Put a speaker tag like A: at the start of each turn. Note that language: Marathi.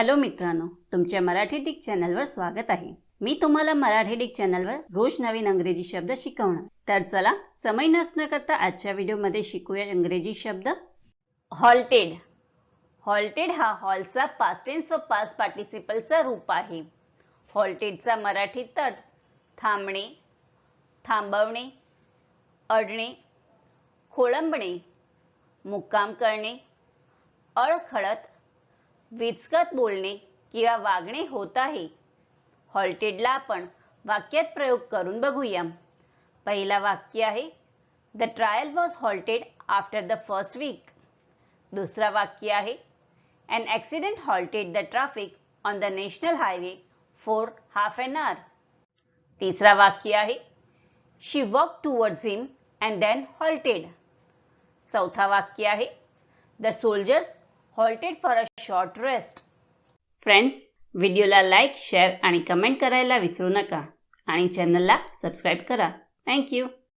A: हॅलो मित्रांनो तुमच्या मराठी डिक चॅनलवर स्वागत आहे. मी तुम्हाला मराठी डिक चॅनलवर रोज नवीन अंग्रेजी शब्द शिकवणार. तर चला समय नसणं करता आजच्या व्हिडिओमध्ये शिकूया इंग्रजी शब्द. हॉल्टेड हॉल्टेड हा हॉलचा पास्ट टेन्स व पास्ट पार्टिसिपलचा रूप आहे. हॉल्टेडचा मराठीत तर थांबणे थांबवणे अडणे खोळंबणे मुक्काम करणे अळखळत विचकत बोलणे किंवा वागणे होत आहे. हॉल्टेडला आपण वाक्यात प्रयोग करून बघूया. पहिला वाक्य आहे the trial was halted after the first week दुसरा वाक्य आहे an accident halted the traffic on the national highway for half an hour तिसरा वाक्य आहे she walk towards him and then halted चौथा वाक्य आहे the soldiers halted for a short rest friends व्हिडिओला लाईक शेअर आणि कमेंट करायला विसरू नका. आणि चॅनलला सबस्क्राईब करा. थँक्यू